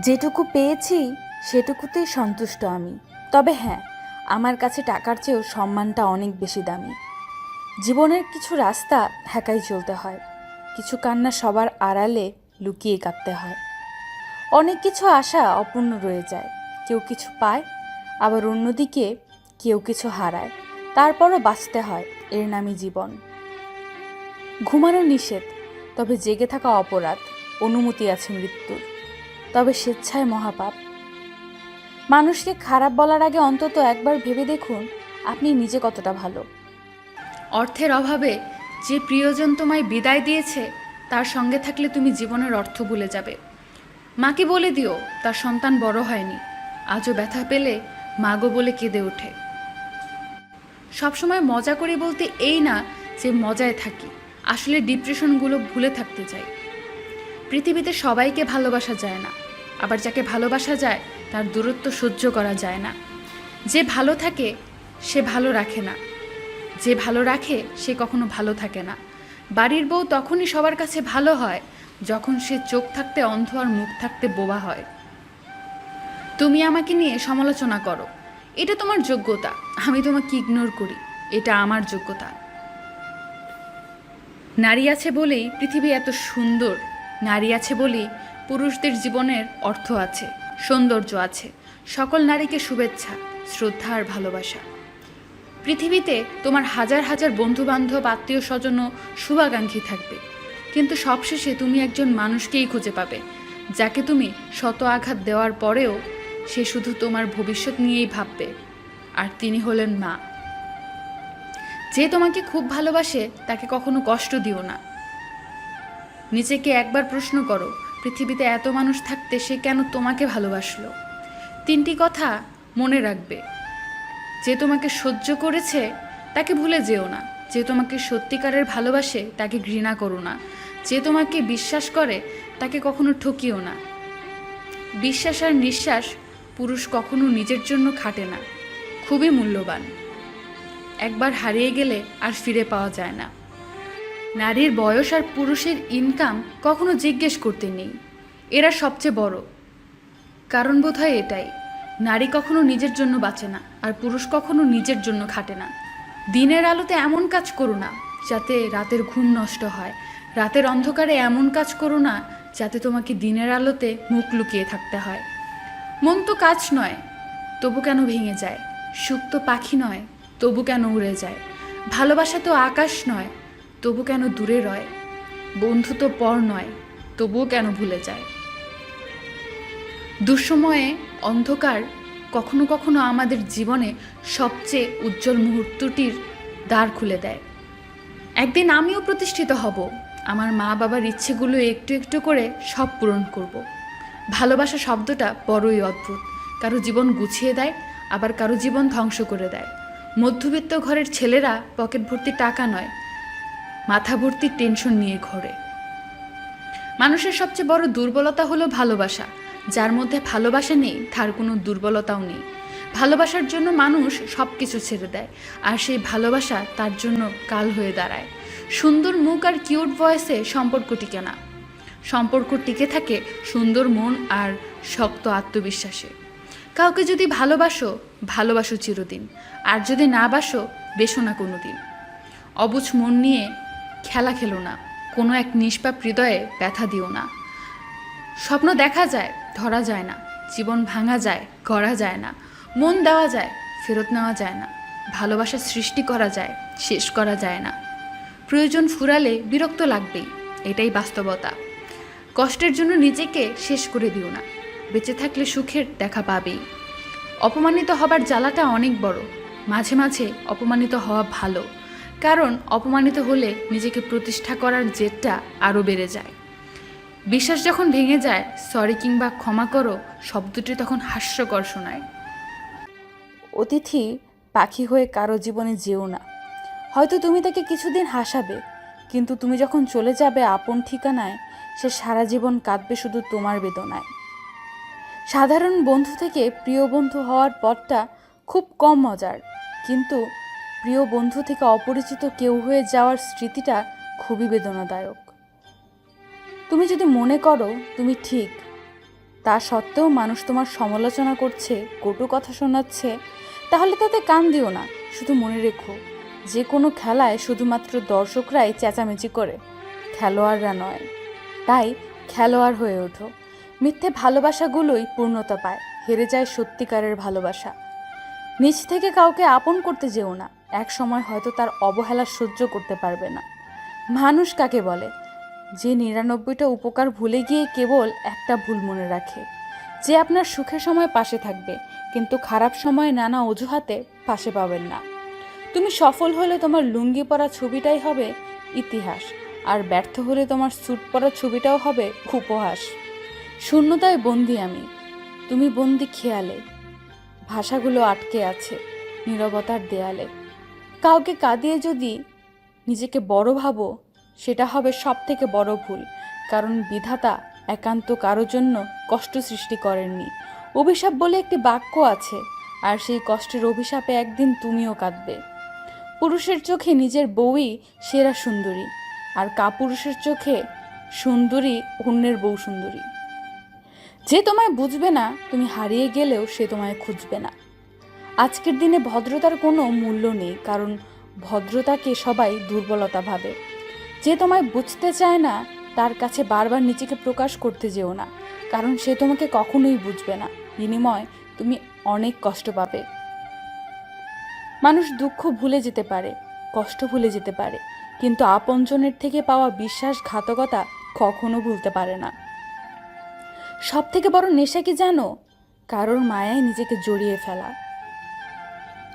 যেটুকু পেয়েছি, সেটুকুতেই সন্তুষ্ট আমি। তবে হ্যাঁ আমার কাছে টাকার চেয়েও সম্মানটা অনেক বেশি দামি। জীবনের কিছু রাস্তা একাই চলতে হয়। কিছু কান্না সবার আড়ালে লুকিয়ে কাঁদতে হয়। অনেক কিছু আশা অপূর্ণ রয়ে যায়। কেউ কিছু পায়, আবার অন্যদিকে কেউ কিছু হারায়। তারপরও বাঁচতে হয় এর নামই জীবন। ঘুমানো নিষেধ, তবে জেগে থাকা অপরাধ, অনুমতি আছে মৃত্যুর। তবে স্বেচ্ছায় মহাপাপ। মানুষকে খারাপ বলার আগে অন্তত একবার ভেবে দেখুন আপনি নিজে কতটা ভালো। অর্থের অভাবে যে প্রিয়জন তোমায় বিদায় দিয়েছে, তার সঙ্গে থাকলে তুমি জীবনের অর্থ ভুলে যাবে। মাকে বলে দিও, তার সন্তান বড় হয়নি। আজও ব্যথা পেলে মাগো বলে কেঁদে ওঠে। সবসময় মজা করি বলতে এই না যে মজায় থাকি, আসলে ডিপ্রেশনগুলো ভুলে থাকতে চাই। পৃথিবীতে সবাইকে ভালোবাসা যায় না। আবার যাকে ভালোবাসা যায়, তার দূরত্ব সহ্য করা যায় না। যে ভালো থাকে, সে ভালো রাখে না। যে ভালো রাখে, সে কখনো ভালো থাকে না। বাড়ির বউ তখনই সবার কাছে ভালো হয়, যখন সে চোখ থাকতে অন্ধ আর মুখ থাকতে বোবা হয়। তুমি আমাকে নিয়ে সমালোচনা করো। এটা তোমার যোগ্যতা, আমি তোমাকে ইগনোর করি। এটা আমার যোগ্যতা। নারী আছে বলেই পৃথিবী এত সুন্দর, নারী আছে বলেই পুরুষদের জীবনের অর্থ আছে, সৌন্দর্য আছে, সকল নারীকে শুভেচ্ছা, শ্রদ্ধা আর ভালোবাসা। পৃথিবীতে তোমার হাজার হাজার বন্ধু বান্ধব আত্মীয় স্বজন ও শুভাকাঙ্ক্ষী থাকবে। কিন্তু সবশেষে তুমি একজন মানুষকেই খুঁজে পাবে, যাকে তুমি শত আঘাত দেওয়ার পরেও সে শুধু তোমার ভবিষ্যৎ নিয়েই ভাববে, আর তিনি হলেন মা। যে তোমাকে খুব ভালোবাসে, তাকে কখনো কষ্ট দিও না। নিজেকে একবার প্রশ্ন করো পৃথিবীতে এত মানুষ থাকতে সে কেন তোমাকে ভালোবাসলো? তিনটি কথা মনে রাখবে। যে তোমাকে সহ্য করেছে, তাকে ভুলে যেও না। যে তোমাকে সত্যিকারের ভালোবাসে, তাকে ঘৃণা করো না। যে তোমাকে বিশ্বাস করে, তাকে কখনো ঠকিও না। বিশ্বাস আর নিঃশ্বাস পুরুষ কখনো নিজের জন্য খাটে না। খুবই মূল্যবান। একবার হারিয়ে গেলে আর ফিরে পাওয়া যায় না। নারীর বয়স আর পুরুষের ইনকাম কখনো জিজ্ঞেস করতে নেই। এরা সবচেয়ে বড়। কারণ বোধহয় এটাই, নারী কখনো নিজের জন্য বাঁচে না আর পুরুষ কখনো নিজের জন্য খাটে না। দিনের আলোতে এমন কাজ করো না যাতে রাতের ঘুম নষ্ট হয়। রাতের অন্ধকারে এমন কাজ করো না যাতে তোমাকে দিনের আলোতে মুখ লুকিয়ে থাকতে হয়। মন তো কাজ নয়, তবু কেন ভেঙে যায়? সুখ তো পাখি নয়, তবু কেন উড়ে যায়? ভালোবাসা তো আকাশ নয় তবু কেন দূরে রয়? বন্ধু তো পর নয়, তবুও কেন ভুলে যায়? দুঃসময়ে অন্ধকার কখনো কখনো আমাদের জীবনে সবচেয়ে উজ্জ্বল মুহূর্তটির দ্বার খুলে দেয়। একদিন আমিও প্রতিষ্ঠিত হব। আমার মা বাবার ইচ্ছেগুলো একটু একটু করে সব পূরণ করব। ভালোবাসা শব্দটা বড়ই অদ্ভুত। কারও জীবন গুছিয়ে দেয়, আবার কারও জীবন ধ্বংস করে দেয়। মধ্যবিত্ত ঘরের ছেলেরা পকেট ভর্তি টাকা নয় মাথা ভর্তি টেনশন নিয়ে ঘোরে। মানুষের সবচেয়ে বড় দুর্বলতা হলো ভালোবাসা। যার মধ্যে ভালোবাসা নেই, তার কোনো দুর্বলতাও নেই। ভালোবাসার জন্য মানুষ সব কিছু ছেড়ে দেয়, আর সেই ভালোবাসা তার জন্য কাল হয়ে দাঁড়ায়। সুন্দর মুখ আর কিউট ভয়েসে সম্পর্ক টিকে না। সম্পর্ক টিকে থাকে সুন্দর মন আর শক্ত আত্মবিশ্বাসে। কাউকে যদি ভালোবাসো ভালোবাসো চিরদিন, আর যদি না বাসো, বেসো না কোনো দিন অবুঝ মন নিয়ে খেলা খেলো না, কোনো এক নিষ্পাপ হৃদয়ে ব্যথা দিও না। স্বপ্ন দেখা যায়, ধরা যায় না, জীবন ভাঙা যায়, গড়া যায় না, মন দেওয়া যায়, ফেরত নেওয়া যায় না, ভালোবাসা সৃষ্টি করা যায়, শেষ করা যায় না। প্রয়োজন ফুরালে বিরক্ত লাগবেই, এটাই বাস্তবতা। কষ্টের জন্য নিজেকে শেষ করে দিও না, বেঁচে থাকলে সুখের দেখা পাবেই। অপমানিত হবার জ্বালাটা অনেক বড়, মাঝে মাঝে অপমানিত হওয়া ভালো। কারণ অপমানিত হলে নিজেকে প্রতিষ্ঠা করার জেদটা আরও বেড়ে যায়। বিশ্বাস যখন ভেঙে যায় সরি কিংবা ক্ষমা করো, শব্দটি তখন হাস্যকর শোনায়। অতিথি পাখি হয়ে কারও জীবনে যেও না। হয়তো তুমি তাকে কিছুদিন হাসাবে, কিন্তু তুমি যখন চলে যাবে আপন ঠিকানায়, সে সারা জীবন কাঁদবে শুধু তোমার বেদনায়। সাধারণ বন্ধু থেকে প্রিয় বন্ধু হওয়ার পথটা খুব কম মজার, কিন্তু প্রিয় বন্ধু থেকে অপরিচিত কেউ হয়ে যাওয়ার স্মৃতিটা খুবই বেদনাদায়ক। তুমি যদি মনে করো তুমি ঠিক, তা সত্ত্বেও মানুষ তোমার সমালোচনা করছে, কটু কথা শোনাচ্ছে, তাহলে তাতে কান দিও না, শুধু মনে রেখো, যে কোনো খেলায় শুধুমাত্র দর্শকরাই চেঁচামেচি করে, খেলোয়াড়রা নয়। তাই খেলোয়াড় হয়ে ওঠো, মিথ্যে ভালোবাসাগুলোই পূর্ণতা পায়, হেরে যায় সত্যিকারের ভালোবাসা। নিজ থেকে কাউকে আপন করতে যেও না এক সময় হয়তো তার অবহেলা সহ্য করতে পারবে না। মানুষ কাকে বলে? যে নিরানব্বইটা উপকার ভুলে গিয়ে কেবল একটা ভুল মনে রাখে। যে আপনার সুখের সময় পাশে থাকবে, কিন্তু খারাপ সময়ে নানা অজুহাতে পাশে পাবেন না। তুমি সফল হলে তোমার লুঙ্গি পরা ছবিটাই হবে ইতিহাস, আর ব্যর্থ হলে তোমার স্যুট পরা ছবিটাও হবে উপহাস। শূন্যতায় বন্দি আমি। তুমি বন্দি খেয়ালে। ভাষাগুলো আটকে আছে, নীরবতার দেয়ালে। কাউকে কাঁদিয়ে যদি নিজেকে বড় ভাবো, সেটা হবে সব থেকে বড় ভুল, কারণ বিধাতা একান্ত কারোর জন্য কষ্ট সৃষ্টি করেননি। অভিশাপ বলে একটি বাক্য আছে, আর সেই কষ্টের অভিশাপে একদিন তুমিও কাঁদবে। পুরুষের চোখে নিজের বউই সেরা সুন্দরী, আর কাপুরুষের চোখে সুন্দরী অন্যের বউ সুন্দরী। যে তোমায় বুঝবে না, তুমি হারিয়ে গেলেও সে তোমায় খুঁজবে না। আজকের দিনে ভদ্রতার কোনো মূল্য নেই, কারণ ভদ্রতাকে সবাই দুর্বলতা ভাবে। যে তোমায় বুঝতে চায় না, তার কাছে বারবার নিজেকে প্রকাশ করতে যেও না, কারণ সে তোমাকে কখনোই বুঝবে না। বিনিময়, তুমি অনেক কষ্ট পাবে। মানুষ দুঃখ ভুলে যেতে পারে, কষ্ট ভুলে যেতে পারে, কিন্তু আপনজনের থেকে পাওয়া বিশ্বাসঘাতকতা কখনো ভুলতে পারে না। সব থেকে বড় নেশা কি জানো? কারোর মায়ায় নিজেকে জড়িয়ে ফেলা।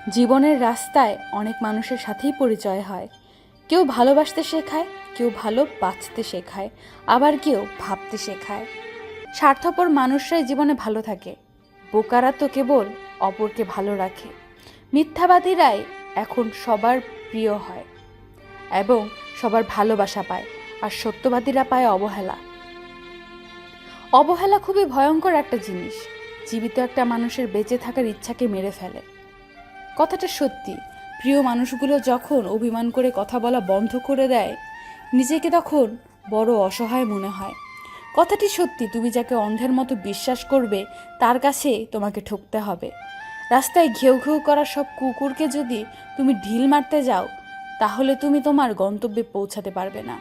জীবনের রাস্তায় অনেক মানুষের সাথেই পরিচয় হয়। কেউ ভালোবাসতে শেখায়, কেউ ভালো বাঁচতে শেখায়, আবার কেউ ভাবতে শেখায়। স্বার্থপর মানুষরাই জীবনে ভালো থাকে। বোকারা তো কেবল অপরকে ভালো রাখে। মিথ্যাবাদীরাই এখন সবার প্রিয় হয় এবং সবার ভালোবাসা পায়, আর সত্যবাদীরা পায় অবহেলা। অবহেলা খুবই ভয়ঙ্কর একটা জিনিস। জীবিত একটা মানুষের বেঁচে থাকার ইচ্ছাকে মেরে ফেলে। কথাটা সত্যি। প্রিয় মানুষগুলো যখন অভিমান করে কথা বলা বন্ধ করে দেয়, নিজেকে তখন বড় অসহায় মনে হয়। কথাটি সত্যি, তুমি যাকে অন্ধের মতো বিশ্বাস করবে, তার কাছে তোমাকে ঠকতে হবে। রাস্তায় ঘেউ ঘেউ করা সব কুকুরকে যদি তুমি ঢিল মারতে যাও, তাহলে তুমি তোমার গন্তব্যে পৌঁছাতে পারবে না।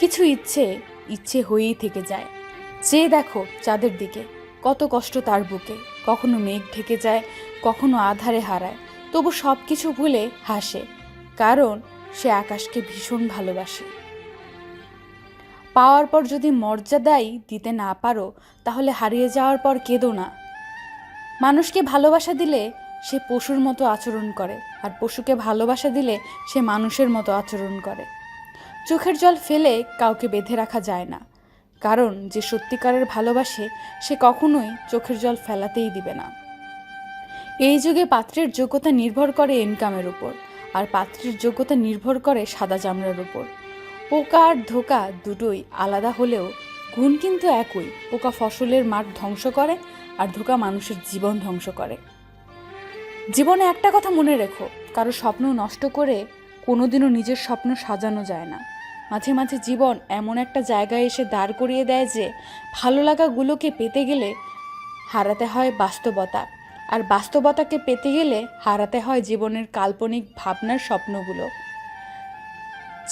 কিছু ইচ্ছে ইচ্ছে হয়েই থেকে যায়। চেয়ে দেখো চাঁদের দিকে, কত কষ্ট তার বুকে। কখনো মেঘ ঢেকে যায় কখনো আধারে হারায়, তবু সব কিছু ভুলে হাসে, কারণ সে আকাশকে ভীষণ ভালোবাসে। পাওয়ার পর যদি মর্যাদাই দিতে না পারো, তাহলে হারিয়ে যাওয়ার পর কেঁদো না। মানুষকে ভালোবাসা দিলে সে পশুর মতো আচরণ করে, আর পশুকে ভালোবাসা দিলে সে মানুষের মতো আচরণ করে। চোখের জল ফেলে কাউকে বেঁধে রাখা যায় না, কারণ যে সত্যিকারের ভালোবাসে, সে কখনোই চোখের জল ফেলাতেই দিবে না। এই যুগে পাত্রের যোগ্যতা নির্ভর করে ইনকামের উপর, আর পাত্রের যোগ্যতা নির্ভর করে সাদা চামড়ার উপর। পোকা আর ধোকা দুটোই আলাদা হলেও গুণ কিন্তু একই, পোকা ফসলের মাঠ ধ্বংস করে আর ধোকা মানুষের জীবন ধ্বংস করে। জীবনে একটা কথা মনে রেখো, কারও স্বপ্ন নষ্ট করে কোনোদিনও নিজের স্বপ্ন সাজানো যায় না। মাঝে মাঝে জীবন এমন একটা জায়গায় এসে দাঁড় করিয়ে দেয় যে ভালো লাগাগুলোকে পেতে গেলে হারাতে হয় বাস্তবতা। আর বাস্তবতাকে পেতে গেলে হারাতে হয় জীবনের কাল্পনিক ভাবনার স্বপ্নগুলো।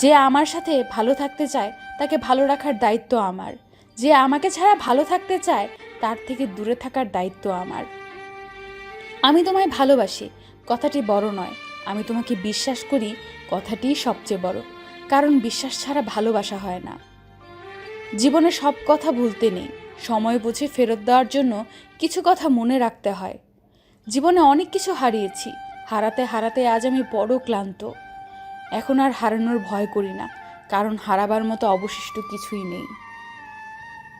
যে আমার সাথে ভালো থাকতে চায়, তাকে ভালো রাখার দায়িত্ব আমার। যে আমাকে ছাড়া ভালো থাকতে চায়, তার থেকে দূরে থাকার দায়িত্ব আমার। আমি তোমায় ভালোবাসি, কথাটি বড় নয়। আমি তোমাকে বিশ্বাস করি কথাটিই সবচেয়ে বড়। কারণ বিশ্বাস ছাড়া ভালোবাসা হয় না। জীবনে সব কথা ভুলতে নেই। সময় বুঝে ফেরত দেওয়ার জন্য কিছু কথা মনে রাখতে হয়। জীবনে অনেক কিছু হারিয়েছি। হারাতে হারাতে আজ আমি বড় ক্লান্ত। এখন আর হারানোর ভয় করি না, কারণ হারাবার মতো অবশিষ্ট কিছুই নেই।